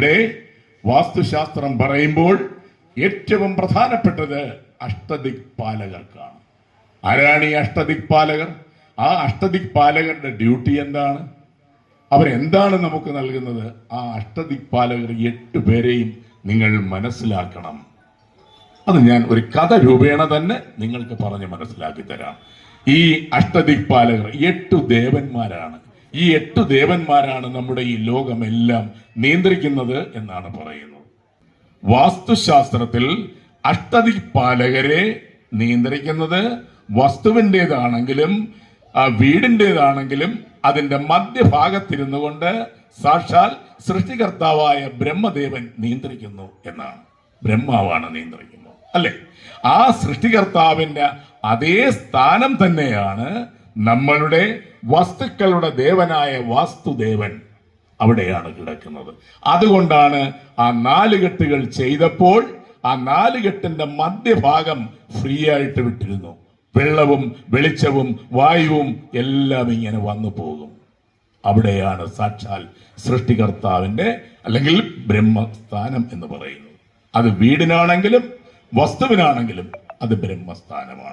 ഇവിടെ വാസ്തുശാസ്ത്രം പറയുമ്പോൾ ഏറ്റവും പ്രധാനപ്പെട്ടത് അഷ്ടദിക്പാലകർക്കാണ്. ആരാണ് ഈ അഷ്ടദിക്പാലകർ? ആ അഷ്ടദിക്പാലകരുടെ ഡ്യൂട്ടി എന്താണ്? അവരെന്താണ് നമുക്ക് നൽകുന്നത്? ആ അഷ്ടദിക്പാലകർ എട്ട് പേരെയും നിങ്ങൾ മനസ്സിലാക്കണം. അത് ഞാൻ ഒരു കഥ രൂപേണ തന്നെ നിങ്ങൾക്ക് പറഞ്ഞ് മനസ്സിലാക്കി തരാം. ഈ അഷ്ടദിക്പാലകർ എട്ടു ദേവന്മാരാണ്. ഈ എട്ട് ദേവന്മാരാണ് നമ്മുടെ ഈ ലോകമെല്ലാം നിയന്ത്രിക്കുന്നത് എന്നാണ് പറയുന്നത്. വാസ്തുശാസ്ത്രത്തിൽ അഷ്ടദിപ്പാലകരെ നിയന്ത്രിക്കുന്നത് വസ്തുവിന്റെതാണെങ്കിലും ആ വീടിന്റെതാണെങ്കിലും അതിന്റെ മധ്യഭാഗത്തിരുന്നു കൊണ്ട് സാക്ഷാൽ സൃഷ്ടികർത്താവായ ബ്രഹ്മദേവൻ നിയന്ത്രിക്കുന്നു എന്നാണ്. ബ്രഹ്മാവാണ് നിയന്ത്രിക്കുന്നത്. അല്ലെ? ആ സൃഷ്ടികർത്താവിന്റെ അതേ സ്ഥാനം തന്നെയാണ് നമ്മളുടെ വസ്തുക്കളുടെ ദേവനായ വാസ്തുദേവൻ അവിടെയാണ് കിടക്കുന്നത്. അതുകൊണ്ടാണ് ആ നാലുകെട്ടുകൾ ചെയ്തപ്പോൾ ആ നാലുകെട്ടിന്റെ മധ്യഭാഗം ഫ്രീ ആയിട്ട് വിട്ടിരുന്നു. വെള്ളവും വെളിച്ചവും വായുവും എല്ലാം ഇങ്ങനെ വന്നു പോകും. അവിടെയാണ് സാക്ഷാൽ സൃഷ്ടികർത്താവിന്റെ അല്ലെങ്കിൽ ബ്രഹ്മസ്ഥാനം എന്ന് പറയുന്നത്. അത് വീടിനാണെങ്കിലും വസ്തുവിനാണെങ്കിലും അത് ബ്രഹ്മസ്ഥാനമാണ്.